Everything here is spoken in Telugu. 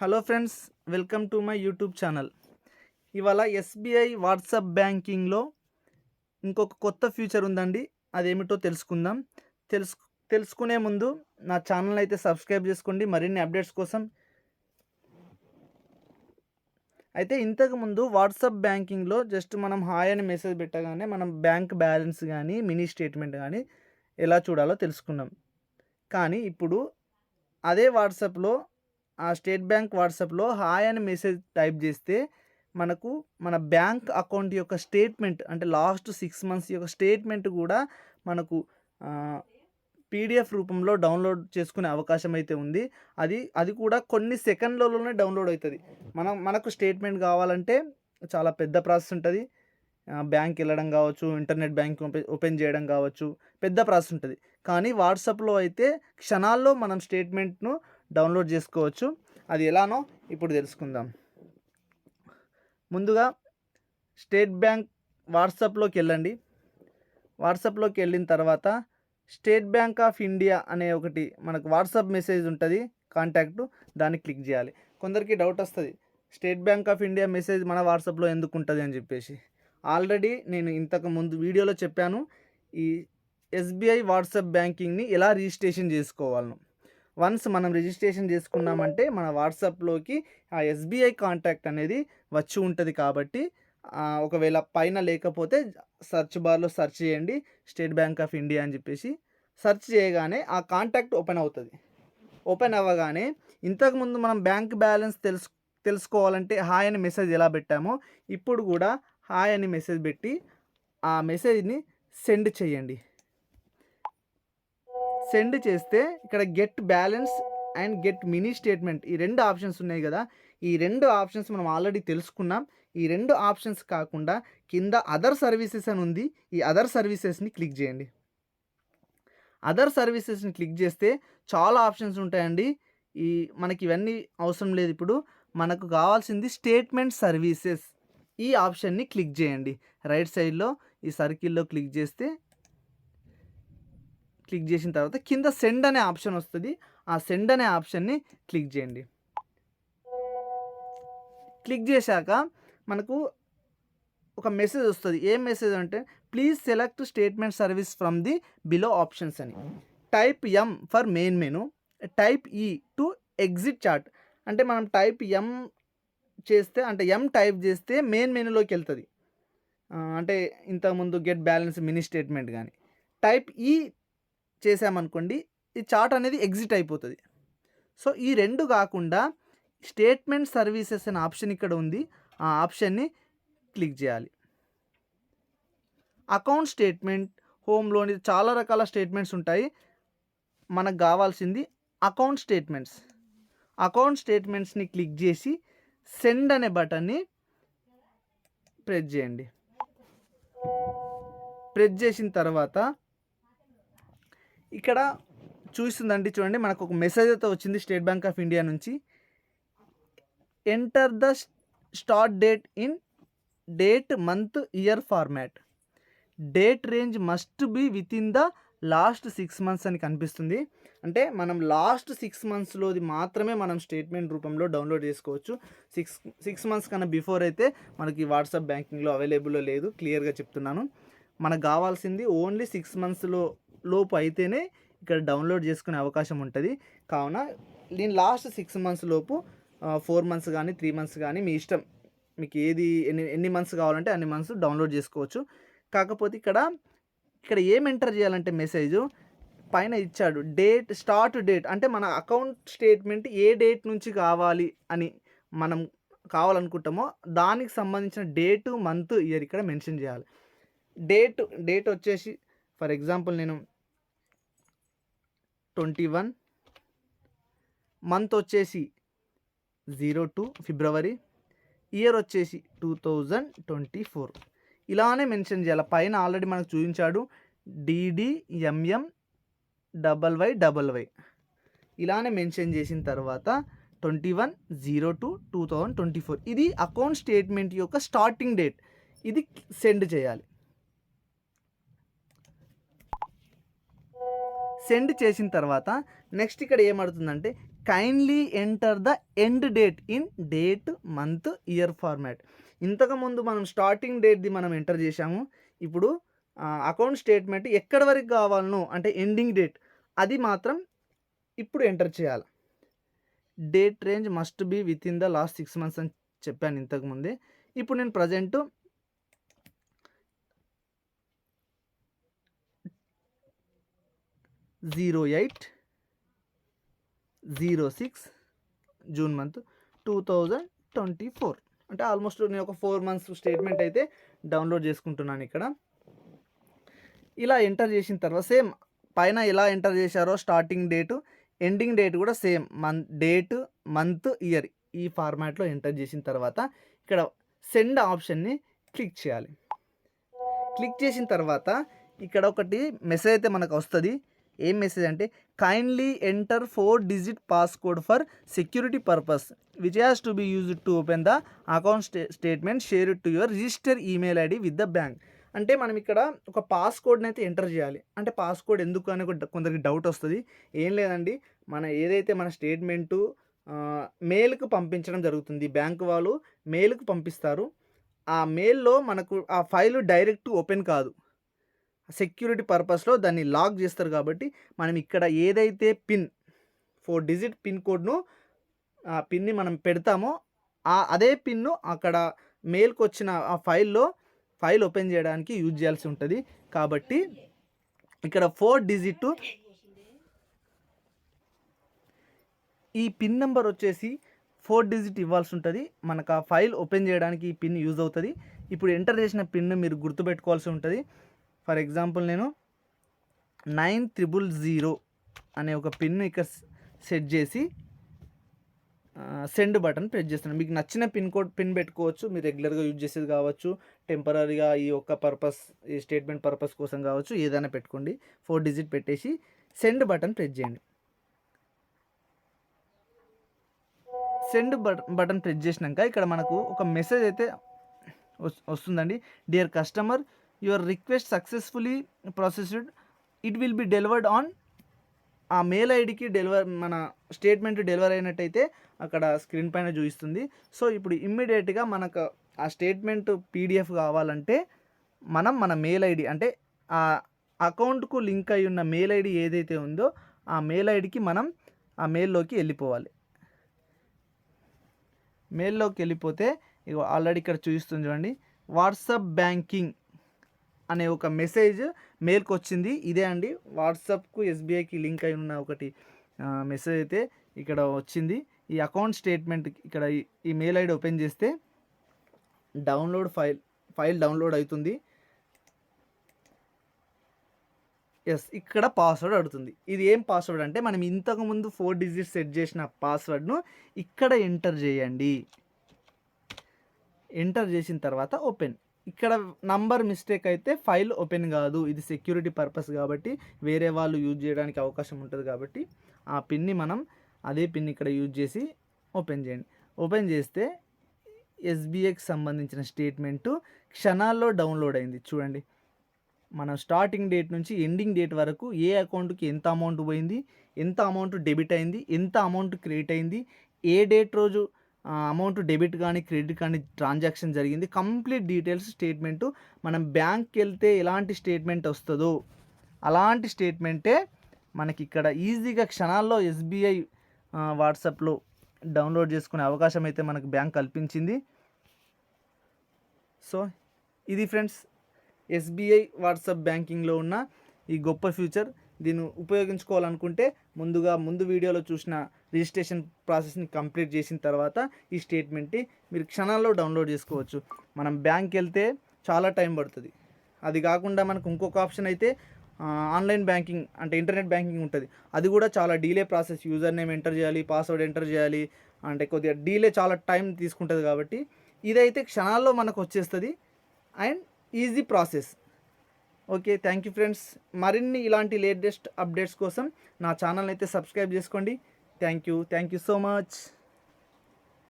Hello friends welcome to my YouTube channel. ఇవాళ ఎస్బీఐ వాట్సాప్ బ్యాంకింగ్లో ఇంకొక కొత్త ఫ్యూచర్ ఉందండి అదేమిటో తెలుసుకుందాం. తెలుసు తెలుసుకునే ముందు నా ఛానల్ అయితే సబ్స్క్రైబ్ చేసుకోండి మరిన్ని అప్డేట్స్ కోసం. అయితే ఇంతకుముందు వాట్సాప్ బ్యాంకింగ్లో జస్ట్ మనం హాయ్ అని మెసేజ్ పెట్టగానే మనం బ్యాంక్ బ్యాలెన్స్ కానీ మినీ స్టేట్మెంట్ కానీ ఎలా చూడాలో తెలుసుకున్నాం. కానీ ఇప్పుడు అదే వాట్సాప్లో ఆ స్టేట్ బ్యాంక్ వాట్సాప్లో హాయ్ అని మెసేజ్ టైప్ చేస్తే మనకు మన బ్యాంక్ అకౌంట్ యొక్క స్టేట్మెంట్ అంటే లాస్ట్ సిక్స్ మంత్స్ యొక్క స్టేట్మెంట్ కూడా మనకు పీడిఎఫ్ రూపంలో డౌన్లోడ్ చేసుకునే అవకాశం అయితే ఉంది. అది అది కూడా కొన్ని సెకండ్లలోనే డౌన్లోడ్ అవుతుంది. మనం మనకు స్టేట్మెంట్ కావాలంటే చాలా పెద్ద ప్రాసెస్ ఉంటుంది. బ్యాంక్ వెళ్ళడం కావచ్చు ఇంటర్నెట్ బ్యాంక్ ఓపెన్ చేయడం కావచ్చు పెద్ద ప్రాసెస్ ఉంటుంది. కానీ వాట్సాప్లో అయితే క్షణాల్లో మనం స్టేట్మెంట్ను డౌన్లోడ్ చేసుకోవచ్చు. అది ఎలానో ఇప్పుడు తెలుసుకుందాం. ముందుగా స్టేట్ బ్యాంక్ వాట్సాప్లోకి వెళ్ళండి. వాట్సాప్లోకి వెళ్ళిన తర్వాత స్టేట్ బ్యాంక్ ఆఫ్ ఇండియా అనే ఒకటి మనకు వాట్సాప్ మెసేజ్ ఉంటుంది. కాంటాక్ట్ దాన్ని క్లిక్ చేయాలి. కొందరికి డౌట్ వస్తుంది. State bank of India message మన వాట్సాప్లో ఎందుకు ఉంటుంది అని చెప్పేసి. ఆల్రెడీ నేను ఇంతకు ముందు వీడియోలో చెప్పాను. ఈ ఎస్బీఐ వాట్సాప్ బ్యాంకింగ్ని ఎలా రిజిస్ట్రేషన్ చేసుకోవాలను. వన్స్ మనం రిజిస్ట్రేషన్ చేసుకున్నామంటే మన వాట్సాప్లోకి ఆ ఎస్బీఐ కాంటాక్ట్ అనేది వచ్చి ఉంటుంది కాబట్టి ఒకవేళ పైన లేకపోతే సెర్చ్ బార్లో సెర్చ్ చేయండి స్టేట్ బ్యాంక్ ఆఫ్ ఇండియా అని చెప్పేసి సెర్చ్ చేయగానే ఆ కాంటాక్ట్ ఓపెన్ అవుతుంది. ఓపెన్ అవ్వగానే ఇంతకుముందు మనం బ్యాంక్ బ్యాలెన్స్ తెలుసు తెలుసుకోవాలంటే హాయ్ అని మెసేజ్ ఎలా పెట్టామో ఇప్పుడు కూడా హాయ్ అని మెసేజ్ పెట్టి ఆ మెసేజ్ని సెండ్ చేయండి. సెండ్ చేస్తే ఇక్కడ get balance and get mini statement ఈ రెండు ఆప్షన్స్ ఉన్నాయి కదా. ఈ రెండు ఆప్షన్స్ మనం ఆల్రెడీ తెలుసుకున్నాం. ఈ రెండు ఆప్షన్స్ కాకుండా కింద అదర్ సర్వీసెస్ అని ఉంది. ఈ అదర్ సర్వీసెస్ని క్లిక్ చేయండి. అదర్ సర్వీసెస్ని క్లిక్ చేస్తే చాలా ఆప్షన్స్ ఉంటాయండి. ఈ మనకి ఇవన్నీ అవసరం లేదు ఇప్పుడు. మనకు కావాల్సింది స్టేట్మెంట్ సర్వీసెస్ ఈ ఆప్షన్ని క్లిక్ చేయండి. రైట్ సైడ్లో ఈ సర్కిల్లో క్లిక్ చేస్తే క్లిక్ చేసిన తర్వాత కింద సెండ్ అనే ఆప్షన్ వస్తుంది. ఆ సెండ్ అనే ఆప్షన్ని క్లిక్ చేయండి. క్లిక్ చేశాక మనకు ఒక మెసేజ్ వస్తుంది. ఏం మెసేజ్ అంటే please select statement service from the below options అని. Type M for main menu type E to exit chat అంటే మనం టైప్ ఎం చేస్తే అంటే ఎం టైప్ చేస్తే మెయిన్ మెనూలోకి వెళ్తుంది. అంటే ఇంతకుముందు గెట్ బ్యాలెన్స్ మినీ స్టేట్మెంట్ కానీ టైప్ ఈ చేసామనుకోండి ఈ చార్ట్ అనేది ఎగ్జిట్ అయిపోతుంది. సో ఈ రెండు కాకుండా స్టేట్మెంట్ సర్వీసెస్ అనే ఆప్షన్ ఇక్కడ ఉంది. ఆ ఆప్షన్ని క్లిక్ చేయాలి. అకౌంట్ స్టేట్మెంట్ హోమ్లోని చాలా రకాల స్టేట్మెంట్స్ ఉంటాయి. మనకు కావాల్సింది అకౌంట్ స్టేట్మెంట్స్. అకౌంట్ స్టేట్మెంట్స్ని క్లిక్ చేసి సెండ్ అనే బటన్ని ప్రెస్ చేయండి. ప్రెస్ చేసిన తర్వాత ఇక్కడ చూస్తుందండి చూడండి మనకు ఒక మెసేజ్ అయితే వచ్చింది స్టేట్ బ్యాంక్ ఆఫ్ ఇండియా నుంచి. Enter the start date in date month year format date range must be within the last six months అని కనిపిస్తుంది. అంటే మనం లాస్ట్ సిక్స్ మంత్స్లోది మాత్రమే మనం స్టేట్మెంట్ రూపంలో డౌన్లోడ్ చేసుకోవచ్చు. సిక్స్ సిక్స్ మంత్స్ కన్నా బిఫోర్ అయితే మనకి వాట్సాప్ బ్యాంకింగ్లో అవైలబుల్లో లేదు. క్లియర్గా చెప్తున్నాను. మనకు కావాల్సింది ఓన్లీ సిక్స్ మంత్స్లో లోపు అయితేనే ఇక్కడ డౌన్లోడ్ చేసుకునే అవకాశం ఉంటుంది. కావున నేను లాస్ట్ సిక్స్ మంత్స్ లోపు ఫోర్ మంత్స్ కానీ త్రీ మంత్స్ కానీ మీ ఇష్టం. మీకు ఏది ఎన్ని ఎన్ని మంత్స్ కావాలంటే అన్ని మంత్స్ డౌన్లోడ్ చేసుకోవచ్చు. కాకపోతే ఇక్కడ ఇక్కడ ఏం ఎంటర్ చేయాలంటే మెసేజ్ పైన ఇచ్చాడు డేట్ స్టార్ట్ డేట్. అంటే మన అకౌంట్ స్టేట్మెంట్ ఏ డేట్ నుంచి కావాలి అని మనం కావాలనుకుంటామో దానికి సంబంధించిన డేటు మంత్ ఇయర్ ఇక్కడ మెన్షన్ చేయాలి. డేట్ డేట్ వచ్చేసి ఫర్ ఎగ్జాంపుల్ నేను ట్వంటీ వన్ మంత్ వచ్చేసి జీరో టూ ఫిబ్రవరి ఇయర్ వచ్చేసి టూ థౌజండ్ ట్వంటీ ఫోర్. ఇలానే మెన్షన్ చేయాలి. పైన ఆల్రెడీ మనకు చూపించాడు DDMM double Y double Y. ఇలానే మెన్షన్ చేసిన తర్వాత twenty one zero two two thousand twenty four. ఇది అకౌంట్ స్టేట్మెంట్ యొక్క స్టార్టింగ్ డేట్. ఇది సెండ్ చేయాలి. సెండ్ చేసిన తర్వాత నెక్స్ట్ ఇక్కడ ఏమడుతుందంటే kindly enter the end date in date month year format ఇంతకుముందు మనం స్టార్టింగ్ డేట్ది మనం ఎంటర్ చేశాము. ఇప్పుడు అకౌంట్ స్టేట్మెంట్ ఎక్కడి వరకు కావాలనో అంటే ఎండింగ్ డేట్ అది మాత్రం ఇప్పుడు ఎంటర్ చేయాలి. Date range must be within the last six months అని చెప్పాను ఇంతకుముందే ఇప్పుడు నేను present zero eight zero six June month two thousand twenty four. అంటే ఆల్మోస్ట్ నేను ఒక ఫోర్ మంత్స్ స్టేట్మెంట్ అయితే డౌన్లోడ్ చేసుకుంటున్నాను ఇక్కడ. ఇలా ఎంటర్ చేసిన తర్వాత సేమ్ పైన ఎలా ఎంటర్ చేశారో స్టార్టింగ్ డేటు ఎండింగ్ డేట్ కూడా same month date month year ఈ ఫార్మాట్లో ఎంటర్ చేసిన తర్వాత ఇక్కడ సెండ్ ఆప్షన్ని క్లిక్ చేయాలి. క్లిక్ చేసిన తర్వాత ఇక్కడ ఒకటి మెసేజ్ అయితే మనకు వస్తుంది. ఏం మెసేజ్ అంటే kindly enter four digit passcode for security purpose which has to be used to open the account sta statement share to your register email ID with the bank అంటే మనం ఇక్కడ ఒక పాస్కోడ్ని అయితే ఎంటర్ చేయాలి. అంటే పాస్కోడ్ ఎందుకు అని ఒక కొందరికి డౌట్ వస్తుంది. ఏం లేదండి. మన ఏదైతే మన స్టేట్మెంటు మెయిల్కు పంపించడం జరుగుతుంది బ్యాంకు వాళ్ళు మెయిల్కు పంపిస్తారు. ఆ మెయిల్లో మనకు ఆ ఫైల్ డైరెక్ట్ ఓపెన్ కాదు. సెక్యూరిటీ పర్పస్లో దాన్ని లాక్ చేస్తారు కాబట్టి మనం ఇక్కడ ఏదైతే పిన్ ఫోర్ డిజిట్ పిన్ కోడ్ను ఆ పిన్ని మనం పెడతామో ఆ అదే పిన్ను అక్కడ మెయిల్కి వచ్చిన ఆ ఫైల్లో ఫైల్ ఓపెన్ చేయడానికి యూజ్ చేయాల్సి ఉంటుంది. కాబట్టి ఇక్కడ ఫోర్ డిజిట్ ఈ పిన్ నెంబర్ వచ్చేసి ఫోర్ డిజిట్ ఇవ్వాల్సి ఉంటుంది. మనకు ఆ ఫైల్ ఓపెన్ చేయడానికి ఈ పిన్ యూజ్ అవుతుంది. ఇప్పుడు ఎంటర్ చేసిన పిన్ మీరు గుర్తుపెట్టుకోవాల్సి ఉంటుంది. ఫర్ ఎగ్జాంపుల్ నేను నైన్ త్రిబుల్ జీరో అనే ఒక పిన్ ఇక్కడ సెట్ చేసి సెండ్ బటన్ ప్రెస్ చేస్తున్నాను. మీకు నచ్చిన పిన్ కోడ్ పిన్ పెట్టుకోవచ్చు. మీరు రెగ్యులర్గా యూజ్ చేసేది కావచ్చు. టెంపరీగా ఈ ఒక్క పర్పస్ ఈ స్టేట్మెంట్ పర్పస్ కోసం కావచ్చు. ఏదైనా పెట్టుకోండి. ఫోర్ డిజిట్ పెట్టేసి సెండ్ బటన్ ప్రెస్ చేయండి. సెండ్ బటన్ బటన్ ప్రెస్ చేసినాక ఇక్కడ మనకు ఒక మెసేజ్ అయితే వస్తుందండి. Dear customer your request successfully processed it will be delivered on ఆ మెయిల్ ఐడికి డెలివర్ మన స్టేట్మెంట్ డెలివర్ అయినట్టయితే అక్కడ స్క్రీన్ పైన చూపిస్తుంది. సో ఇప్పుడు ఇమ్మీడియట్గా మనకు ఆ స్టేట్మెంట్ పీడిఎఫ్ కావాలంటే మనం మన మెయిల్ ఐడి అంటే ఆ అకౌంట్కు లింక్ అయి ఉన్న మెయిల్ ఐడి ఏదైతే ఉందో ఆ మెయిల్ ఐడికి మనం ఆ మెయిల్లోకి వెళ్ళిపోవాలి. మెయిల్లోకి వెళ్ళిపోతే ఇగో ఆల్రెడీ ఇక్కడ చూపిస్తుంది చూడండి. వాట్సాప్ బ్యాంకింగ్ అనే ఒక మెసేజ్ మెయిల్కి వచ్చింది ఇదే అండి. వాట్సాప్కు ఎస్బీఐకి లింక్ అయి ఉన్న ఒకటి మెసేజ్ అయితే ఇక్కడ వచ్చింది. ఈ అకౌంట్ స్టేట్మెంట్ ఇక్కడ ఈ మెయిల్ ఐడి ఓపెన్ చేస్తే డౌన్లోడ్ ఫైల్ ఫైల్ డౌన్లోడ్ అవుతుంది. ఎస్ ఇక్కడ పాస్వర్డ్ అడుగుతుంది. ఇది ఏం పాస్వర్డ్ అంటే మనం ఇంతకుముందు ఫోర్ డిజిట్స్ సెట్ చేసిన పాస్వర్డ్ను ఇక్కడ ఎంటర్ చేయండి. ఎంటర్ చేసిన తర్వాత ఓపెన్. ఇక్కడ నంబర్ మిస్టేక్ అయితే ఫైల్ ఓపెన్ కాదు. ఇది సెక్యూరిటీ పర్పస్ కాబట్టి వేరే వాళ్ళు యూజ్ చేయడానికి అవకాశం ఉంటుంది కాబట్టి ఆ పిన్ని మనం అదే పిన్ ఇక్కడ యూజ్ చేసి ఓపెన్ చేయండి. ఓపెన్ చేస్తే ఎస్బీఐకి సంబంధించిన స్టేట్మెంటు క్షణాల్లో డౌన్లోడ్ అయింది. చూడండి. మనం స్టార్టింగ్ డేట్ నుంచి ఎండింగ్ డేట్ వరకు ఏ అకౌంట్కి ఎంత అమౌంట్ పోయింది ఎంత అమౌంట్ డెబిట్ అయింది ఎంత అమౌంట్ క్రియేట్ అయింది ఏ డేట్ రోజు అమౌంట్ డెబిట్ కానీ క్రెడిట్ కానీ ట్రాన్సాక్షన్ జరిగింది. కంప్లీట్ డీటెయిల్స్ స్టేట్మెంటు మనం బ్యాంక్కి వెళ్తే ఎలాంటి స్టేట్మెంట్ వస్తుందో అలాంటి స్టేట్మెంటే మనకి ఇక్కడ ఈజీగా క్షణాల్లో ఎస్బీఐ వాట్సాప్లో డౌన్లోడ్ చేసుకునే అవకాశం అయితే మనకు బ్యాంక్ కల్పించింది. సో ఇది ఫ్రెండ్స్ ఎస్బీఐ వాట్సాప్ బ్యాంకింగ్లో ఉన్న ఈ గొప్ప ఫ్యూచర్ దీన్ని ఉపయోగించుకోవాలనుకుంటే ముందుగా ముందు వీడియోలో చూసిన రిజిస్ట్రేషన్ ప్రాసెస్ని కంప్లీట్ చేసిన తర్వాత ఈ స్టేట్మెంట్ని మీరు క్షణాల్లో డౌన్లోడ్ చేసుకోవచ్చు. మనం బ్యాంక్ వెళ్తే చాలా టైం పడుతుంది. అది కాకుండా మనకు ఇంకొక ఆప్షన్ అయితే ఆన్లైన్ బ్యాంకింగ్ అంటే ఇంటర్నెట్ బ్యాంకింగ్ ఉంటుంది. అది కూడా చాలా delay process. User name enter చేయాలి పాస్వర్డ్ ఎంటర్ చేయాలి అంటే కొద్దిగా డీలే చాలా టైం తీసుకుంటుంది కాబట్టి ఇదైతే క్షణాల్లో మనకు వచ్చేస్తుంది. And easy process. Okay thank you friends మరిన్ని ఇలాంటి లేటెస్ట్ అప్డేట్స్ కోసం నా ఛానల్ అయితే సబ్స్క్రైబ్ చేసుకోండి. Thank you thank you so much